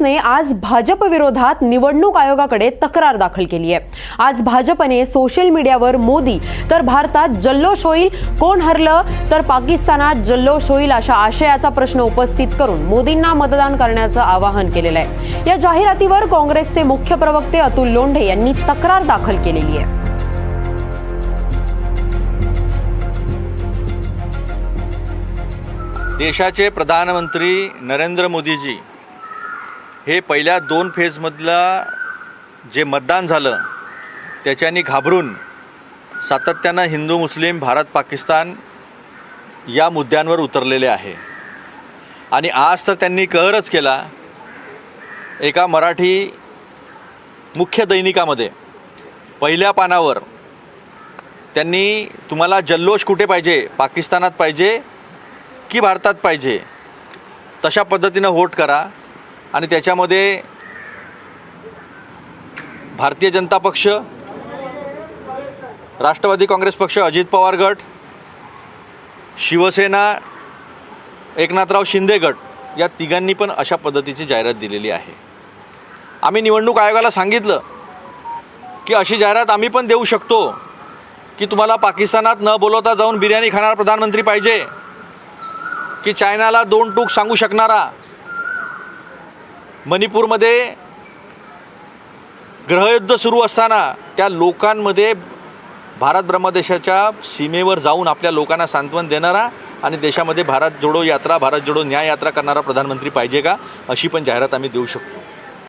ने आज भाजप विरोधात निवडणूक आयोगाकडे तक्रार दाखल केली आहे. आज भाजपने सोशल मीडियावर मोदी तर भारतात जल्लोष होईल कोण हरलं तर पाकिस्तानात जल्लोष होईल अशा आशयाचा प्रश्न उपस्थित करून मोदींना मतदान करण्याचं आवाहन केलेलं आहे. या जाहिरातीवर काँग्रेसचे मुख्य प्रवक्ते अतुल लोंढे यांनी तक्रार दाखल केलेली आहे. देशाचे प्रधानमंत्री नरेंद्र मोदीजी हे पहिल्या दोन फेजमधला जे मतदान झालं त्याच्यानी घाबरून सातत्यानं हिंदू मुस्लिम भारत पाकिस्तान या मुद्द्यांवर उतरलेले आहे. आणि आज तर त्यांनी कहरच केला एका मराठी मुख्य दैनिकामध्ये. पहिल्या पानावर त्यांनी तुम्हाला जल्लोष कुठे पाहिजे? पाकिस्तानात पाहिजे की भारतात पाहिजे? तशा पद्धतीनं वोट करा. आणि त्याच्यामध्ये भारतीय जनता पक्ष राष्ट्रवादी काँग्रेस पक्ष अजित पवार गट शिवसेना एकनाथराव शिंदे गट या तिघांनी पण अशा पद्धतीची जाहिरात दिलेली आहे. आम्ही निवडणूक आयोगाला सांगितलं की अशी जाहिरात आम्ही पण देऊ शकतो की तुम्हाला पाकिस्तानात न बोलवता जाऊन बिर्याणी खाणारा प्रधानमंत्री पाहिजे की चायनाला दोन टूक सांगू शकणारा मणिपूरमध्ये ग्रहयुद्ध सुरू असताना त्या लोकांमध्ये भारत ब्रह्मदेशाच्या सीमेवर जाऊन आपल्या लोकांना सांत्वन देणारा आणि देशामध्ये भारत जोडो यात्रा भारत जोडो न्याय यात्रा करणारा प्रधानमंत्री पाहिजे का? अशी पण जाहिरात आम्ही देऊ शकतो.